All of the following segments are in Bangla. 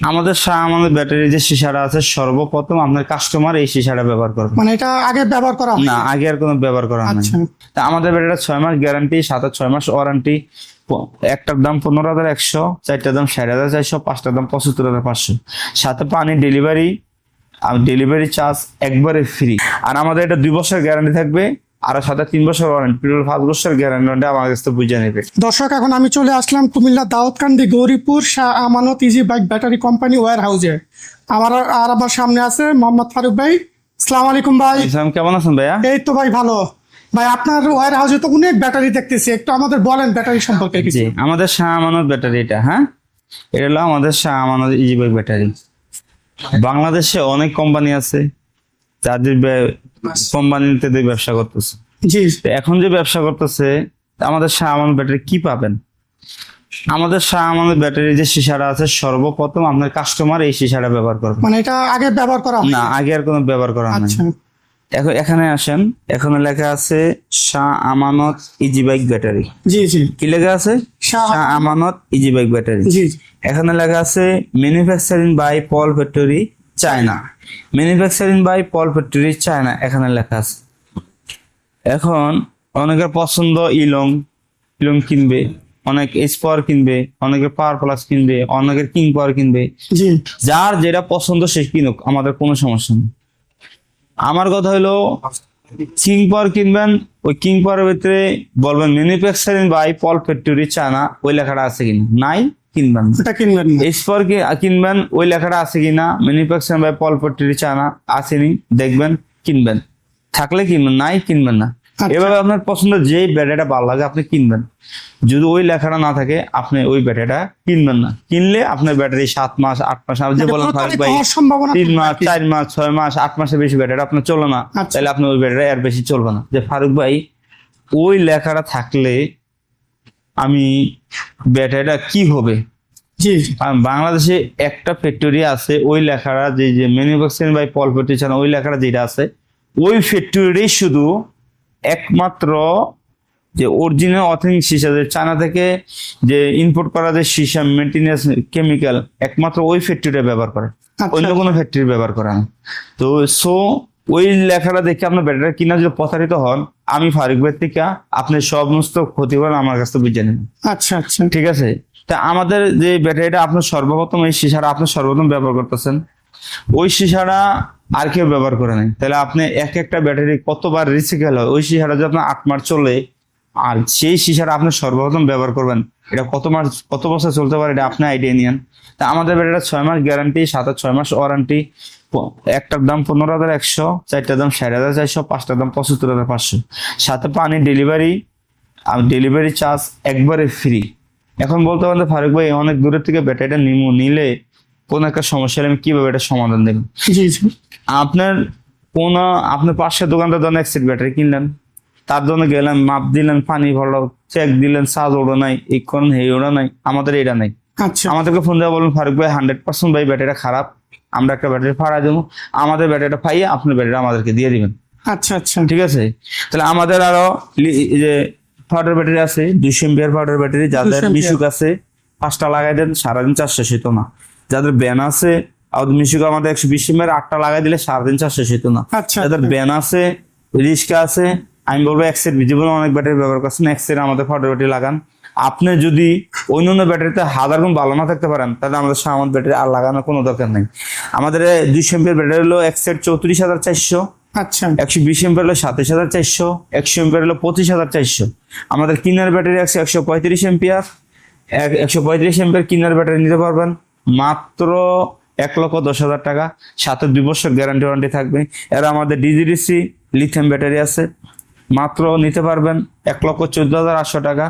আমাদের আমাদের ব্যাটারি যে সিসাটা আছে সর্বপ্রথম আপনার কাস্টমার এই সিসাটা ব্যবহার করবে। মানে এটা আগে ব্যবহার করা না আগে আর কোনো ব্যবহার করা নাই আচ্ছা। তা আমাদের ব্যাটারিটা ছয় মাস গ্যারান্টি সাথে ছয় মাস ওয়ারেন্টি একটার দাম পনেরো হাজার একশো চারটার দাম ষাট হাজার চারশো পাঁচটার দাম পঁচাত্তর হাজার পাঁচশো। সাথে পানি ডেলিভারি আর ডেলিভারি চার্জ একবারে ফ্রি আর আমাদের এটা দুই বছর গ্যারান্টি থাকবে আর সাথে তিন বছর ওয়ারেন্টি টোটাল পাঁচ বছর গ্যারান্টি আমার কাছ বুঝে নেবে। দর্শক এখন আমি চলে আসলাম Comilla Daudkandi Gouripur Shah Amanat easy bike battery company war হাউসে আমার আর আমার সামনে আছে মোহাম্মদ ফারুক ভাই। সালাম আলাইকুম ভাই। ইসলাম কেমন আছেন ভাইয়া? এই তো ভাই ভালো। ভাই আপনার ওয়ার হাউসে তো অনেক ব্যাটারি দেখতেছি একটু আমাদের বলেন ব্যাটারি সম্পর্কে কিছু। আমাদের শাহ আমানত ব্যাটারি এটা হ্যাঁ? এটা হলো আমাদের Shah Amanat easy bike battery. বাংলাদেশে অনেক কোম্পানি আছে যাদের কোম্পানিতে দিয়ে ব্যবসা করতেছে। জি। এখন যে ব্যবসা করতেছে আমাদের শাহ আমানত ব্যাটারি কি পাবেন? আমাদের শাহ আমানত ব্যাটারি যে সিসাটা আছে সর্বপ্রথম আপনার কাস্টমার এই সিসাটা ব্যবহার করবে মানে এটা আগে ব্যবহার করা না আগে আর কোনো ব্যবহার করা নাই। আচ্ছা। এখন এখানে আসেন এখানে লেখা আছে Shah Amanat easy bike battery জি জি। কি লেখা আছে? Shah Amanat easy bike battery জি। এখানে লেখা আছে manufacturing by Paul factory China. Manufacturing by Paul factory China এখানে লেখা আছে। এখন অনেকের পছন্দ ইলং ইলং কিনবে অনেক এস পাওয়ার কিনবে অনেকের পাওয়ার প্লাস কিনবে অনেকের কিং পাওয়ার কিনবে। যার যেটা পছন্দ সে কিনুক আমাদের কোনো সমস্যা নেই। আমার কথা হলো কিং পাওয়ার কিনবেন ওই কিং পাওয়ারের ভিতরে বলবেন manufacturing by Paul factory China ওই লেখাটা আছে কিনা? নাই? কিনবেন। এটা কিনবেন না। এসপর কি কিনবেন? ওই লেখাটা আছে কিনা? Manufacture by Paul factory China আসেনি দেখবেন কিনবেন। থাকলে কিনবেন নাই কিনবেন না। আচ্ছা। এভাবে আপনার পছন্দ যে ব্যাটারিটা ভালো লাগে আপনি কিনবেন। যদি ওই লেখাটা না থাকে আপনি ওই ব্যাটারিটা কিনবেন না। কিনলে আপনার ব্যাটারি সাত মাস আট মাস আপনি যে বলেন তিন মাস চার মাস ছয় মাস আট মাসের বেশি ব্যাটারি আপনার চলে না। আচ্ছা। তাহলে আপনার ওই ব্যাটারি আর বেশি চলবে না। যে ফারুক ভাই ওই লেখাটা থাকলে আমি ব্যাটারিটা কি হবে? জি। বাংলাদেশে একটা ফ্যাক্টরি আছে ওই লেখাটা যে যে ম্যানুফ্যাকচারিং বাই পল ফ্যাক্টরি ওই লেখাটা যেটা আছে ওই ফ্যাক্টরি শুধু একমাত্র যে অরিজিনাল অথেন্টিক সীসা যে চায়না থেকে যে ইম্পোর্ট করা যে সীসা মেনটেন্যান্স কেমিক্যাল একমাত্র ওই ফ্যাক্টরিটা ব্যবহার করে। আচ্ছা। অন্য কোনো ফ্যাক্টরি ব্যবহার করে না। তো সো ওই লেখাটা দেখে আপনার ব্যাটারি কিনা যদি প্রতারিত হন আমি ফারুক ভাই থেকে আপনি সমস্ত ক্ষতিপূরণ আমার কাছে বুঝে নেন। আচ্ছা আচ্ছা। ঠিক আছে? তা আমাদের যে ব্যাটারিটা আপনার সর্বপ্রথম এই সিসাটা আপনি সর্বপ্রথম ব্যবহার করতেছেন ওই সিসাটা আর কেউ ব্যবহার করে নাই। তাহলে আপনি এক একটা ব্যাটারি কতবার রিসাইকেল হয়? ওই সিসাটা যদি আপনার আট মাস চলে আর সেই সিসাটা আপনি সর্বপ্রথম ব্যবহার করবেন এটা কত মাস কত বছর চলতে পারে এটা আপনি আইডিয়া নিয়েন। তা আমাদের ব্যাটারিটা ছয় মাস গ্যারান্টি সাথে ছয় মাস ওয়ারেন্টি একটার দাম পনেরো হাজার একশো চারটার দাম ষাট হাজার চারশো পাঁচটার দাম পঁচাত্তর হাজার পাঁচশো। সাথে পানি ডেলিভারি আর ডেলিভারি চার্জ একবারে ফ্রি এখন বলতে পারেন ফারুক ভাই অনেক দূরের থেকে ব্যাটারিটা নিমু নিলে কোন একটা সমস্যা হলে আমি কীভাবে এটা সমাধান দেব? আপনার কোন আপনার পাশের দোকানদার ধরেন এক সেট ব্যাটারি কিনলেন। তার জন্য গেলেন মাপ দিলেন পানি ভরলো চেক দিলেন চার্জ ওড়ো নাই কোন এই ওড়ো নাই আমাদের এটা নাই। আচ্ছা। আমাদেরকে ফোন দেওয়া বলুন ফারুক ভাই হান্ড্রেড পার্সেন্ট ভাই ব্যাটারিটা খারাপ আমরা একটা ব্যাটারি ফাড়া দেবো আমাদের ব্যাটারিটা পাইয়ে আপনার ব্যাটারি আমাদেরকে দিয়ে দিবেন। আচ্ছা আচ্ছা। ঠিক আছে? তাহলে আমাদের আরও যে পাউডার ব্যাটারি আছে দুইশো এমপিআর পাউডার ব্যাটারি যাদের মিশুক আছে পাঁচটা লাগাই দেন সারাদিন চার শেষ শীত না। যাদের ব্যান আছে আর মিশুক আমাদের একশো বিশ এমপিআর আটটা লাগাই দিলে সারাদিন চার শেষ শীত না। আচ্ছা যাদের ব্যান আছে রিস্কা আছে আমি বলব এক্সের জীবনে অনেক ব্যাটারি ব্যবহার করছেন এক্সের আমাদের ফটো ব্যাটারি লাগান। আপনি যদি অন্য অন্য ব্যাটারিতে হাজার গুণ ভালো না থাকতে পারেন তাহলে আমাদের সামান ব্যাটারি আর লাগানোর কোনো দরকার নেই। আমাদের দুইশো এমপিআর ব্যাটারি হলো এক্সের চৌত্রিশ হাজার চারশো আচ্ছা। একশো বিশ এম্পের হলো সাতাশ হাজার চারশো একশো এম্পের হলো পঁচিশ হাজার চারশো। আমাদের কিনার ব্যাটারি আছে একশো পঁয়ত্রিশ এম্পিয়ার একশো পঁয়ত্রিশ এম্পের কিনার ব্যাটারি নিতে পারবেন। মাত্র এক লক্ষ দশ হাজার টাকা সাথে দুই বছর গ্যারান্টি ওয়ারেন্টি থাকবে। এরা আমাদের ডিজিডিসি লিথিয়াম ব্যাটারি আছে। মাত্র নিতে পারবেন এক লক্ষ চোদ্দ হাজার আটশো টাকা।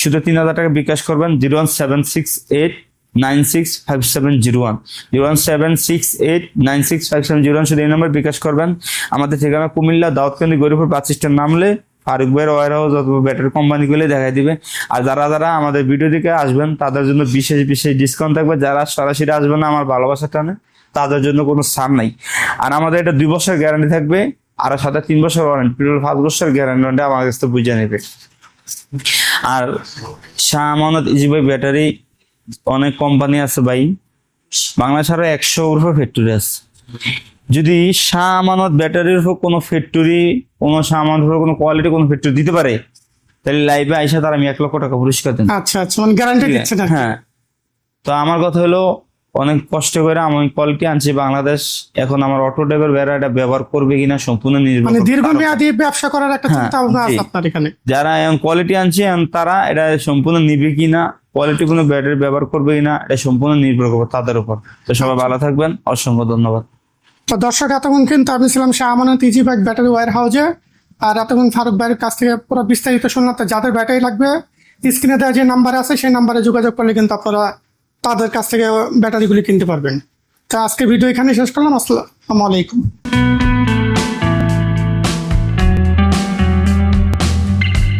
শুধু তিন হাজার টাকা বিকাশ করবেন zero one seven six eight nine six five seven zero one. Zero one seven six eight nine six five seven zero one শুধু এই নাম্বার বিকাশ করবেন। আমাদের ঠিকানা কুমিল্লা দাউদকান্দি গরিপুর বাস নামলে ফারুক ভাইয়ের ওয়ার হাউস অথবা ব্যাটারি কোম্পানিগুলি দেখাই দিবে। আর যারা যারা আমাদের ভিডিও দিকে আসবেন, তাদের জন্য বিশেষ বিশেষ ডিসকাউন্ট থাকবে। যারা সরাসরি আসবেন আমার ভালোবাসা টানে, তাদের জন্য কোনো ছাড় নাই। আর আমাদের এটা দুই বছর গ্যারান্টি থাকবে। আর সাথে তিন বছর ওয়ারেন্টি টোটাল পাঁচ বছর গ্যারান্টি আমার কাছ বুঝে নেবে। আর শাহ আমানত ইজিবাই ব্যাটারি অনেক কোম্পানি আছে ভাই। বাংলাদেশ আরও একশো উপর ফ্যাক্টরি আছে। যদি শাহ আমানত ব্যাটারির উপর কোনো ফ্যাক্টরি কোনো শাহ আমানত উপর কোনো কোয়ালিটি কোনো ফ্যাক্টরি দিতে পারে তাহলে লাইভে আইসা তার আমি এক লক্ষ টাকা পুরস্কার দেন। আচ্ছা আচ্ছা মানে গ্যারান্টি হ্যাঁ। তো আমার কথা হলো অনেক কষ্ট করে আমি কোয়ালিটি আনছি বাংলাদেশ। এখন আমার অটো ড্রাইভার বেড়া এটা ব্যবহার করবে কিনা সম্পূর্ণ নির্ভর মানে দীর্ঘমেয়াদী ব্যবসা করার একটা হ্যাঁ, চিন্তা ভাবনা আছে আপনার এখানে? যারা এখন কোয়ালিটি আনছে তারা এটা সম্পূর্ণ নিবে কিনা কোয়ালিটি কোনো ব্যাটারি ব্যবহার করবে কিনা এটা সম্পূর্ণ নির্ভর করবে তাদের উপর। তো সবাই ভালো থাকবেন অসংখ্য ধন্যবাদ। তো দর্শক এতক্ষণ কিন্তু আমি ছিলাম Shah Amanat easy bike battery war হাউজে আর এতক্ষণ ফারুক ভাইয়ের কাছ থেকে পুরো বিস্তারিত শুনলাম যাদের ব্যাটারি লাগবে স্ক্রিনে দেওয়া যে নাম্বার আছে সেই নাম্বারে যোগাযোগ করলে কিন্তু আপনারা তাদের কাছ থেকে ব্যাটারিগুলি কিনতে পারবেন। তা আজকে ভিডিও এখানে শেষ করলাম। আসসালামু আলাইকুম।